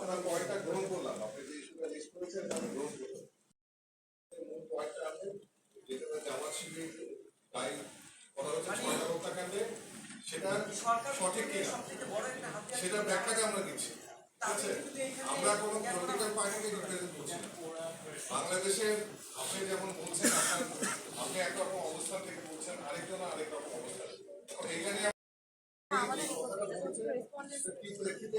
আপনার পয়েন্টটা গ্রহণ করলাম। আপনি যে ইস্যুটা লিস্ট করেছেন আমি গ্রহণ করলাম মূল পয়েন্টটা আছে যেটা জামাত শিবির তাই কথা হচ্ছে ছয়টা হত্যাকাণ্ডে। সেটা সঠিক কিনা? ব্যাখ্যাটা আমরা দিচ্ছি। আমরা পলিটিক্যাল পার্টিকে রিপ্রেজেন্ট করছি না। বাংলাদেশের আপনি যেমন বলছেন আপনার আপনি একরকম অবস্থান থেকে বলছেন আরেকজন আরেক রকম অবস্থান। এইখানে আমাদের প্রেক্ষিতে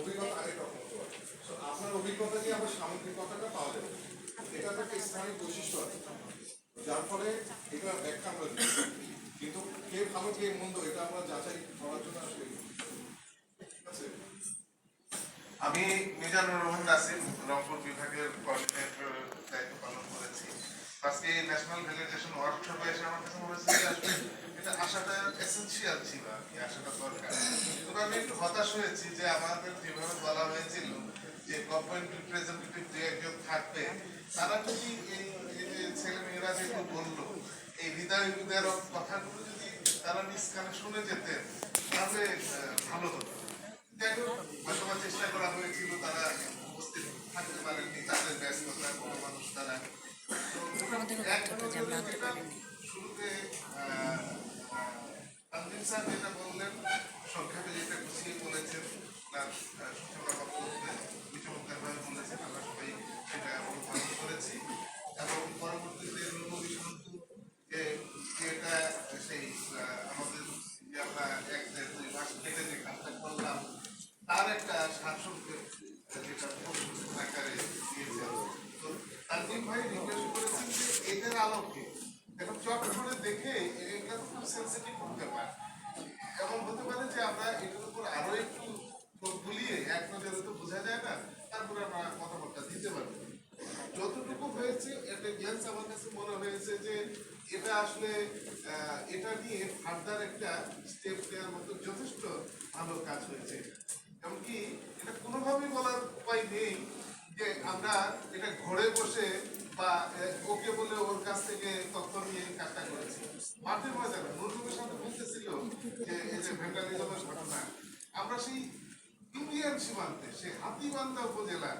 অভিজ্ঞতা আরেক রকম আপনার অভিজ্ঞতা আবার সামগ্রিকতাটা পাওয়া যাবে। এটা তো একটা বৈশিষ্ট্য আছে। যার ফলে এটা ব্যাখ্যা আমরা কিন্তু কে ভালো, কে মন্দ, এটা আমরা যাচাই করার জন্য আসলে আমি মিজানুর রহমান নাসিম, রংপুর বিভাগের কোঅর্ডিনেটর দায়িত্ব পালন করেছি আজকে ন্যাশনাল ভ্যালিডেশন ওয়ার্কশপে এসে আমার কাছে মনে হচ্ছে আসলে এটা আসাটা এসেন্সিয়াল ছিল আর কি আসাটা দরকার। তবে আমি একটু হতাশ হয়েছি যে আমাদের যেভাবে বলা হয়েছিল যে গভর্নমেন্ট রিপ্রেজেন্টেটিভ যে একজন থাকবে তারা যদি এই যে ছেলে মেয়েরা যেগুলো বলল এই হৃদয় বিদারক কথাগুলো যদি তারা নিজ কানে শুনে যেতেন তাহলে ভালো হতো। হোক, হয়তো চেষ্টা করা হয়েছিল তারা উপস্থিত থাকতে পারেননি তাদের ব্যস্ততা কোনো মানুষ তারা। তো এক নজরে যেটা শুরুতে আহ, আহ, তানজিম স্যার যেটা বললেন সংক্ষেপে তার আমরা আমাদের আমরা এক দেড় দুই মাস কেটে যে কাজটা করলাম তার একটা শাসনকে যেটা তানজিম ভাই, জিজ্ঞেস করেছেন যে এটার আলোকে এখন চট করে দেখে এটা খুব সেন্সিটিভ হতে পারে এমন হতে পারে যে আমরা এটার উপর আরও একটু বুলিয়ে, এক নজরে তো বোঝা যায় না, তারপরে আমরা মতামতটা দিতে পারব। যতটুকু হয়েছে, একটা গ্ল্যান্স আমার কাছে মনে হয়েছে যে এটা আসলে এটা নিয়ে ফার্দার একটা স্টেপ নেওয়ার মতো যথেষ্ট ভালো কাজ হয়েছে। এমনকি এটা কোনোভাবেই বলার উপায় নেই। আমরা এটা ঘরে বসে বা ওকে বলে ওর কাছ থেকে তথ্য নিয়ে কাজটা করেছি। মাঠের ময়দানে নজরুলের সাথে বলতেছিল যে, এই যে ভ্যান্ডালিজমের ঘটনা, আমরা সেই ইন্ডিয়ান সীমান্তে, সেই হাতিবান্ধা উপজেলা,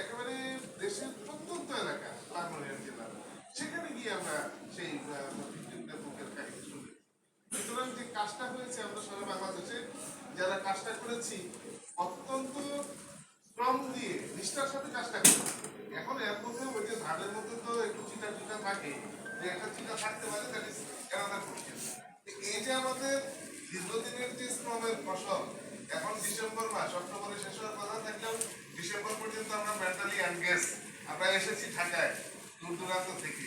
একেবারে দেশের প্রত্যন্ত এলাকা লালমনিরহাট জেলার সেখানে গিয়ে আমরা সেই ভিক্টিমদের মুখের কাহিনী শুনি। সুতরাং যে কাজটা হয়েছে আমরা সারা বাংলাদেশে, যারা কাজটা করেছি, অত্যন্ত নিষ্ঠার সাথে কাজটা করেছি এখন এর মধ্যে ওই যে ধানের মধ্যে তো একটু চিটা চিটা থাকে, যে একটা চিটা থাকতে পারে দ্যাট ইজ অ্যানাদার এই যে আমাদের দীর্ঘদিনের যে শ্রমের ফসল, এখন ডিসেম্বর মাস, অক্টোবরে শেষ হওয়ার কথা থাকলেও ডিসেম্বর পর্যন্ত আমরা মেন্টালি অ্যানগেজ আমরা এসেছি ঢাকায়, দূর দূরান্ত থেকে।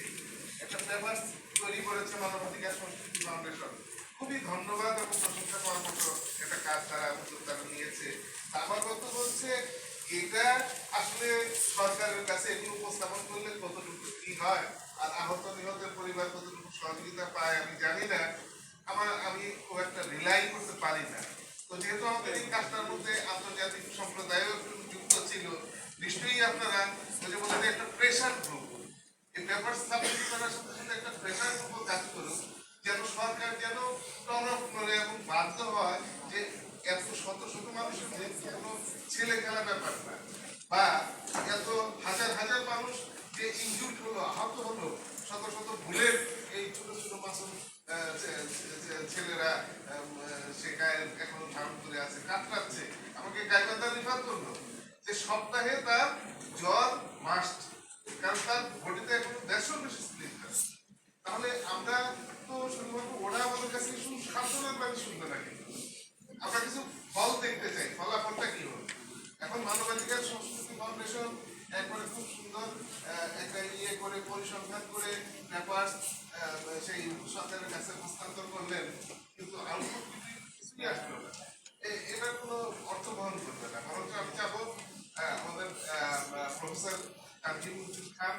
একটা পেপার তৈরি করেছে মানবাধিকার সংস্কৃতি ফাউন্ডেশন। খুবই ধন্যবাদ এবং প্রশংসা করার মতো একটা কাজ তারা উদ্যোগ নিয়েছে। আমার বক্তব্য হচ্ছে এটা আসলে সরকারের কাছে এগুলো উপস্থাপন করলে কতটুকু কি হয় আর আহত নিহতের পরিবার কতটুকু সহযোগিতা পায় আমি জানি না। আমার, আমি খুব একটা রিলাই করতে পারি না। তো যেহেতু আমাদের এই কাজটার মধ্যে আন্তর্জাতিক সম্প্রদায়ও একটু যুক্ত ছিল, নিশ্চয়ই আপনারা ওই যে বলে একটা প্রেশার গ্রুপ এই পেপার সাবমিট করার সাথে সাথে একটা প্রেশার গ্রুপও কাজ করুক, যেন সরকার যেন টন অফ করে এবং বাধ্য হয় যে এত শত শত মানুষের মধ্যে কোনো ছেলে খেলা ব্যাপার না। বা এত হাজার হাজার মানুষ যে ইনজুর্ড হলো, আহত হলো, শত শত ভুলের এই ছোট ছোট মাসুম ছেলেরা সে ধারণ করে আছে আমাকে গাইবান্ধা রিফার করল। যে সপ্তাহে তার জ্বর মাস্ট কারণ তার বডিতে এখনও দেড়শো বেশি স্প্লিট তাহলে আমরা তো শুধুমাত্র ওরা আমাদের কাছে শুধু সান্ত্বনার বাণী শুনবে না কিন্তু আমরা কিছু ফল দেখতে চাই। ফলাফলটা কি হলো এখন মানবাধিকার সংস্কৃতি ফাউন্ডেশন একবারে খুব সুন্দর একটা ইয়ে করে, পরিসংখ্যান করে পেপার সেই সরকারের কাছে হস্তান্তর করলেন, কিন্তু আউটপুট কিছুই আসলো না। এটার কোনো অর্থ বহন করবে না। বরঞ্চ আমি চাবো আমাদের প্রফেসর কাজী মজিদ খান।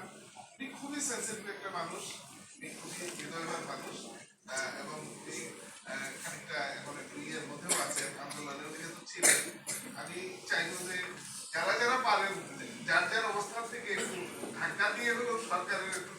উনি খুবই সেন্সিটিভ একটা মানুষ, উনি খুবই হৃদয়বান মানুষ। 그 밖에는